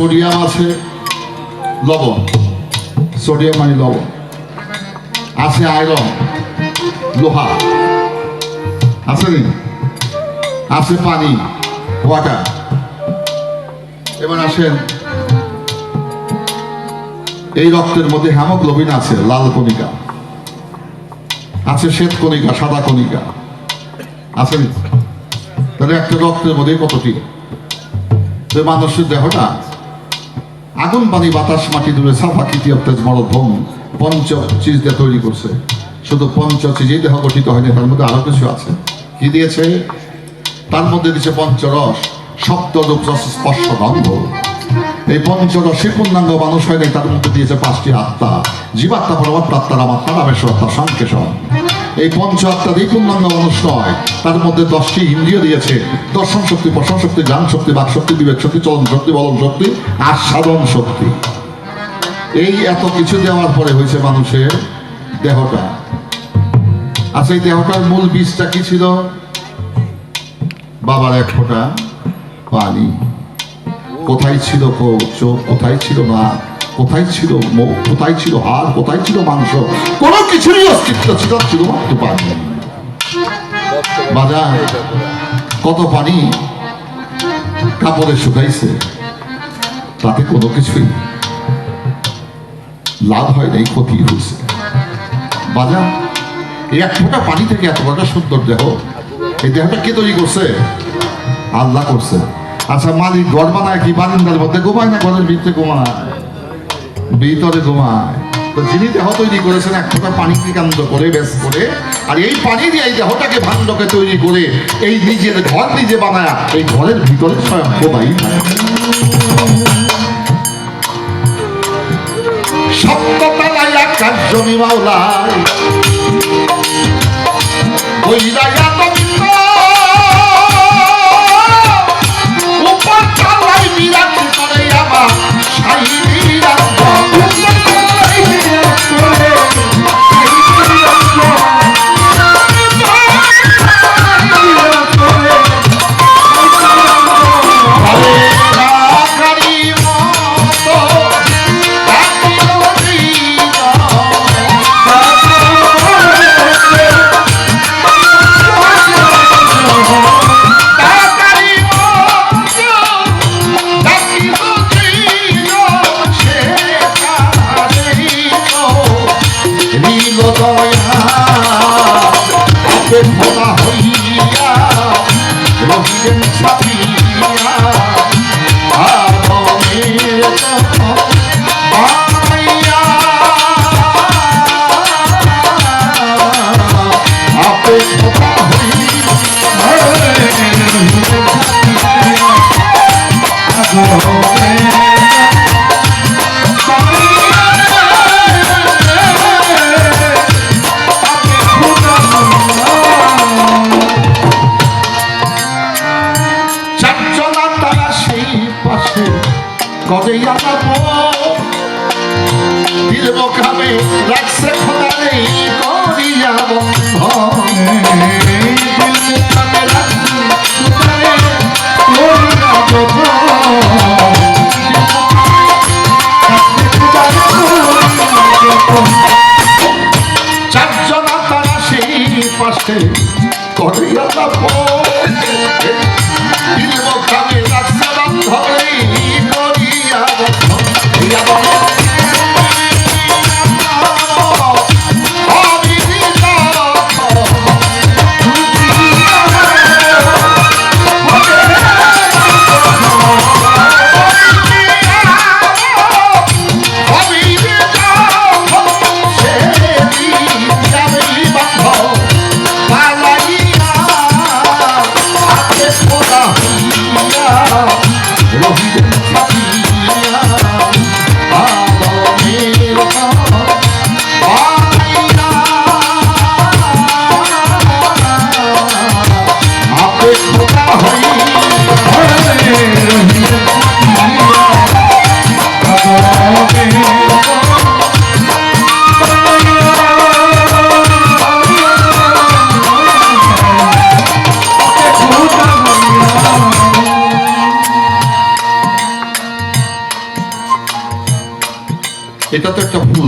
Sodium আছে, লবণ। Sodium মানে লবণ। আছে আয়রন, লোহা। আছে নি? আছে পানি, ওয়াটার। এবার আসেন, এই রক্তের মধ্যে হ্যামোগ্লোবিন আছে, লাল কণিকা। আছে শ্বেত কণিকা, সাদা কণিকা। আছে? তাহলে একটা রক্তের মধ্যে কতটি? মানুষের দেহটা আগুন পানি, বাতাস, মাটি দূরে সাফা কৃতি তেজ মরধম পঞ্চ চিজ দিয়ে তৈরি করছে। শুধু পঞ্চ চিজেই দেহ গঠিত হয়নি, তার মধ্যে আরও কিছু আছে। কি দিয়েছে? তার মধ্যে দিয়েছে পঞ্চরস সপ্ত রূপ রস স্পর্শ গন্ধ। এই পঞ্চরসে পূর্ণাঙ্গ মানুষ হয় নাই, তার মধ্যে দিয়েছে পাঁচটি আত্মা। জীবাত্মা পরমাত্মা, আত্মার আমার তারাবেশ অর্থাৎ সংকেশন। এই পঞ্চ দিয়ে পূর্ণাঙ্গ মানুষ নয় তার মধ্যে দশটি ইন্দ্রিয় দিয়েছে। দর্শন শক্তি প্রশন শক্তি জ্ঞান শক্তি, বাক শক্তি, বিবেক শক্তি, চলন শক্তি, বলন শক্তি, আর সাধন শক্তি। এই এত কিছু দেওয়ার পরে হয়েছে মানুষের দেহটা। আচ্ছা এই দেহটার মূল বীজটা কি ছিল? বাবার এক ফোঁটা পানি। কোথায় ছিল চোখ কোথায় ছিল না কোথায় ছিল মুখ, কোথায় ছিল হাড়, কোথায় ছিল মাংস? কোনো কিছুরই অস্তিত্ব ছিল শুধুমাত্র পানি। বাজার, কত পানি কাপড়ে শুকাইছে, তাতে কোনো কিছুই লাভ হয় নাই, ক্ষতি হয়েছে। বাজার, এই এক ফোঁটা পানি থেকে এত বড় সুন্দর দেহ, এই দেহটা কে তৈরি করছে? আল্লাহ করছে। আচ্ছা মালিক, ঘর বানায় কি বারিন্দার মধ্যে ঘুমায় না ঘরের ভিতরে ঘুমায়? ভিতরে ঘুমায়। তো যিনি দেহ তৈরি করেছেন, এক ফোঁটা পানিকে কেন্দ্র করে, বেশ করে, আর এই পানি দিয়ে এই দেহটাকে ভাণ্ডকে তৈরি করে এই নিজের ঘর নিজে বানায়, এই ঘরের ভিতরে স্বয়ং খোদাই সপ্ততলায় জমি মাওলায় চারজনা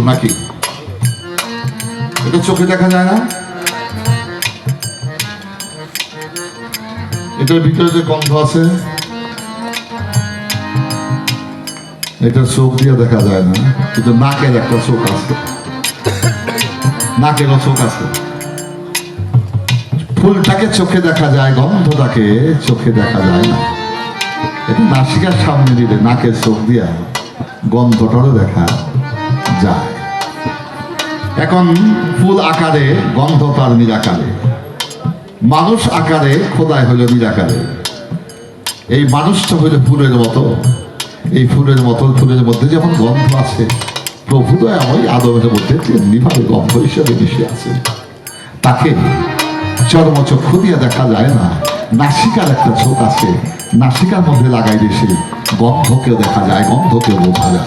নাকি? এটা চোখে দেখা যায় না? এটার ভিতরে যে গন্ধ আছে, এটা চোখ দিয়ে দেখা যায় না। কিন্তু নাকের একটা চোখ আছে। নাকেরও চোখ আছে। ফুলটাকে চোখে দেখা যায়, গন্ধটাকে চোখে দেখা যায় না। এটা নাসিকার সামনে দিলে নাকের চোখ দিয়া গন্ধটারও দেখা যায়। এখন ফুল আকারে, গন্ধ তার নিরাকারে। মানুষ আকারে, খোদাই হইল নিরাকারে। এই মানুষটা হইল ফুলের মতো। এই ফুলের মতো, ফুলের মধ্যে যেমন গন্ধ আছে, প্রভু দয়াময় আদমের মধ্যে তেমনি ভাবে গন্ধ হিসেবে মিশে আছে। তাকে চর্মচক্ষু দিয়ে দেখা যায় না। নাসিকার একটা চোখ আছে। নাসিকার মধ্যে লাগাই দিয়েছে গন্ধকেও দেখা যায়, গন্ধকেও বোঝা যায়।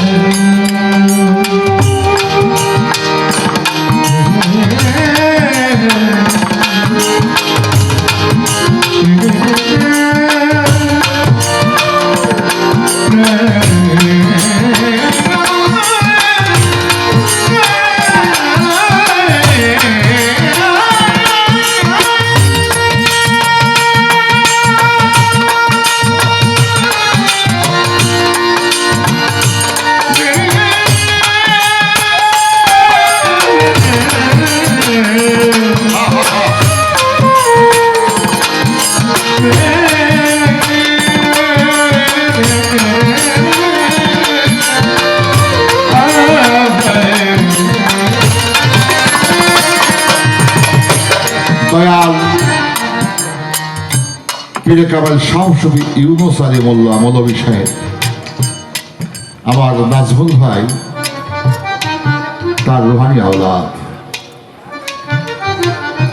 কামাল শামসবি ইউনুস আলী মোল্লা মৌলবী সাহেব। আমার নাজমুল ভাই, তার রুহানি আওলাদ।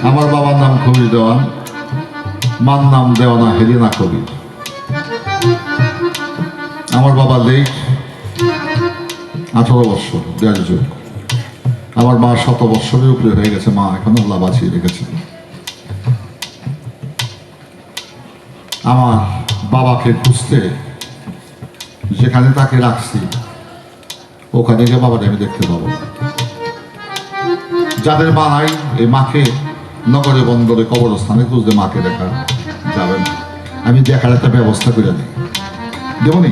আমার বাবার নাম কবির দেওয়ান, মার নাম দেওয়ানা হেলিনা কবির। আমার বাবা লেখ আঠারো বছর দেড় আমার মা শত বৎসরের উপরে হয়ে গেছে, মা এখন আল্লাহ বাঁচিয়ে রেখেছেন। আমার বাবাকে খুঁজতে যেখানে তাকে রাখছি, ওখানে গিয়ে বাবাকে আমি দেখতে পাবো। যাদের মা নাই এই মাকে নগরে বন্দরে কবরস্থানে খুঁজতে মাকে দেখা যাবেন আমি দেখার একটা ব্যবস্থা করে দিই। দেবনি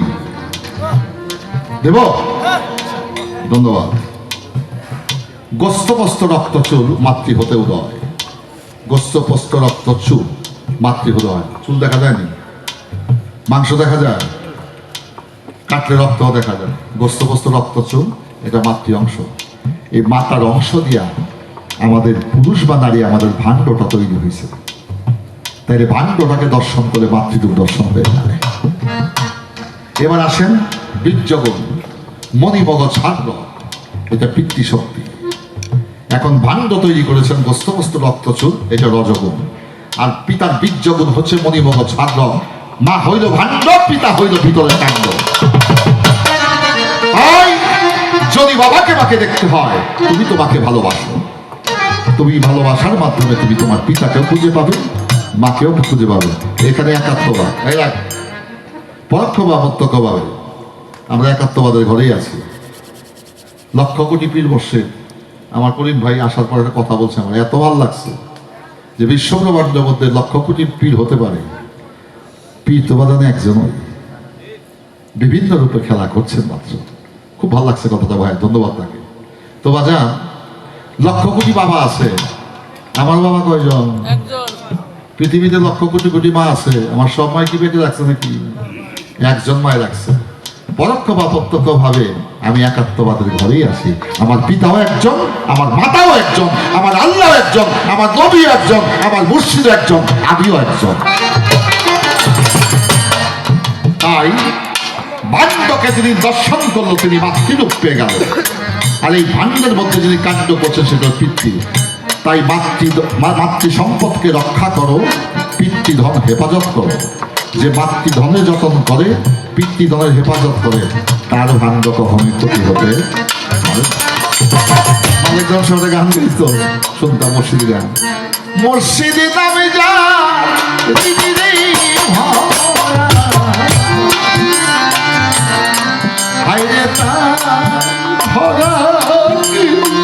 দেব? ধন্যবাদ। গোস্তপস্ত রক্ত চুল মাতৃ হতে উদয় রক্ত চুল মাতৃ উদয় চুল দেখা যায়নি? মাংস দেখা যায়? কাটলে রক্ত দেখা যায়। গোস্তপস্ত রক্ত চুল, এটা মাতৃ অংশ। এই মাতার অংশ দিয়া আমাদের পুরুষ বা নারী আমাদের ভাণ্ডটা তৈরি হয়েছে তাই এই ভাণ্ডটাকে দর্শন করে মাতৃরূপ দর্শন হয়ে যায় এবার আসেন বীর্যগুণ মণিমগ ছাড় এটা পিতৃ শক্তি এখন ভাণ্ড তৈরি করেছেন বস্তুবস্ত রক্তচুর এটা রজগুণ আর পিতার বীর্যগুণ হচ্ছে মণিমগ ছাড় মা হইল ভাণ্ড পিতা হইল ভিতরে কাণ্ড। যদি বাবাকে মাকে দেখতে হয়, তুমি তোমাকে ভালোবাসো। তুমি ভালোবাসার মাধ্যমে তুমি তোমার পিতাকেও খুঁজে পাবে, মাকেও খুঁজে পাবে। এখানে একাত্মবাদ। পরোক্ষ বা প্রত্যক্ষ ভাবে আমরা একাত্মবাদের ঘরেই আছি। লক্ষ কোটি পীর বসে আমার করিম ভাই আসার পর একটা কথা বলছে আমার, এত ভালো লাগছে। যে বিশ্বব্রহ্মাণ্ডের মধ্যে লক্ষ কোটি পীর হতে পারে পীর তো বাদানে একজনই। বিভিন্ন রূপে খেলা করছেন মাত্র। খুব ভালো লাগছে কথাটা ভাই ধন্যবাদ তাকে। তো বাজান লক্ষ কোটি বাবা আছে। আমার বাবা কয়জন? পৃথিবীতে লক্ষ কোটি কোটি মা আছে। আমার সব মাই কি পেটে রাখছে নাকি? একজন মায় রাখছে। পরোক্ষ বা প্রত্যক্ষ ভাবে আমি একাত্মবাদের ঘরেই আছি। আমার পিতাও একজন, আমার মাতাও একজন, আমার আল্লাহ একজন, আমার নবী একজন, আমার মুর্শিদ একজন, আমিও একজন। তাই ভাণ্ডকে যিনি দর্শন করল, তিনি মাতৃরূপ পেয়ে গেল। আর এই ভাণ্ডের মধ্যে যিনি কাণ্ড করছে সেটা পিতৃ। তাই মাতৃ মাতৃ সম্পদকে রক্ষা করো, পিতৃধন হেফাজত করো। যে মাতৃধনের যতন করে পিতৃধনের হেফাজত করে, তার ভাণ্ড কখনোই ক্ষতি হতে না। সাথে গান গাইত শুনতাম গান। মসজিদে নামে যা ভরা।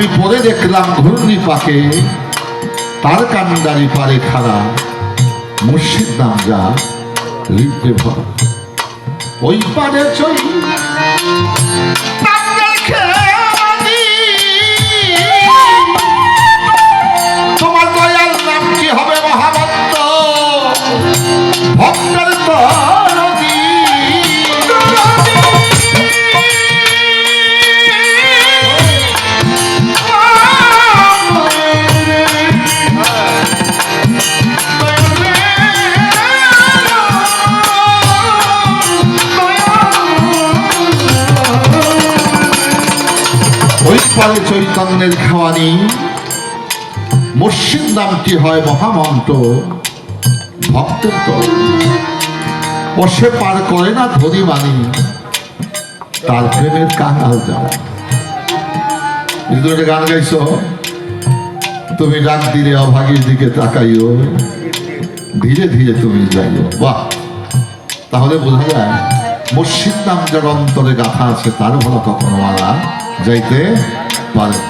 আমি পরে দেখলাম ঘূর্ণি পাকে, তার কান্ডারি পারে খাড়া, মুর্শিদ নাম যা হৃদে ভরা ওই পারে চই তোমার। চৈতন্যের খাওয়ানি। মুর্শিদ নামটি হয় মহামন্ত্র ভক্তের তর ও পার করে না ধনী মানি তার প্রেমের কাঙাল যারা কিন্তু গান গাইছ? তুমি ডাক দিলে অভাগীর দিকে তাকাইও। ধীরে ধীরে তুমি যাইও। বাহ! তাহলে বোঝা যায় মুর্শিদ নাম যার অন্তরে গাথা আছে, তার ভরা কখনো মারা যাইতে পারে।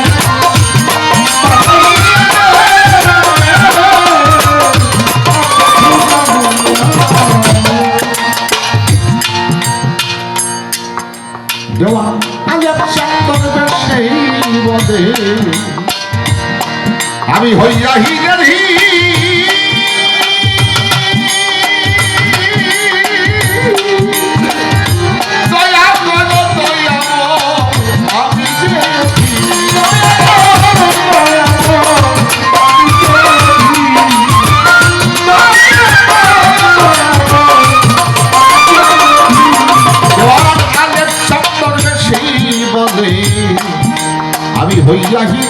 আমি হইয়া হিরের। হি দয়া